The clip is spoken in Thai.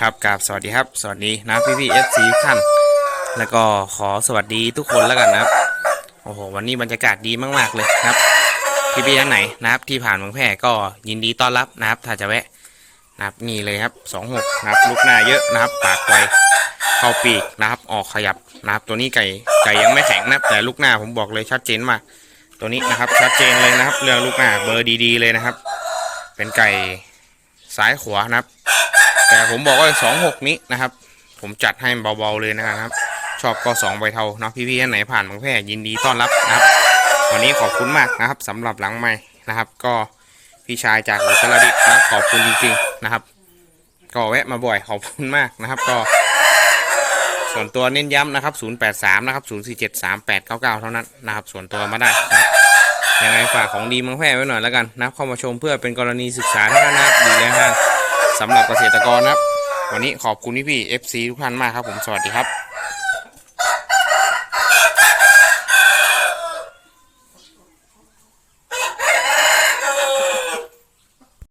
ครับกราบสวัสดีครับ สวัสดีนะพี่พี่เอฟซีท่าน แล้วก็ขอสวัสดีทุกคนแล้วกันนะครับ โอ้โห วันนี้บรรยากาศดีมากๆเลยนะครับ พี่พี่ท่านไหนนะครับที่ผ่านเมืองแพร่ก็ยินดีต้อนรับนะครับ ถ้าจะแวะนะครับนี่เลยครับสองหกนะครับลูกหน้าเยอะนะครับ ปากไวเข้าปีกนะครับ ออกขยับนะครับ ตัวนี้ไก่ไก่ยังไม่แข็งนะครับ แต่ลูกหน้าผมบอกเลยชัดเจนมาก ตัวนี้นะครับชัดเจนเลยนะครับ เรื่องลูกหน้าเบอร์ดีๆเลยนะครับ เป็นไก่ซ้ายขวานะครับ แต่ผมบอกว่าสองหกนี้นะครับ ผมจัดให้เบาๆเลยนะครับ ชอบก็สองใบเทาเนาะพี่ๆท่านไหนผ่านบางแพร่ยินดีต้อนรับนะครับ วันนี้ขอบคุณมากนะครับสำหรับหลังไม้นะครับ ก็พี่ชายจากอุตรดิตถ์นะขอบคุณจริงๆนะครับ ก็แวะมาบ่อยขอบคุณมากนะครับ ก็ ส่วนตัวเน้นย้ำนะครับ 083 นะครับ 0473899 เท่านั้นนะครับ ส่วนตัวมาได้นะครับยังไงฝากของดีมังแพร่ไว้หน่อยแล้วกันนะเข้ามาชมเพื่อเป็นกรณีศึกษาเท่านั้นนะดีแล้วครับ สำหรับเกษตรกรนะครับ วันนี้ขอบคุณพี่ๆ FC ทุกท่านมากครับผมสวัสดีครับ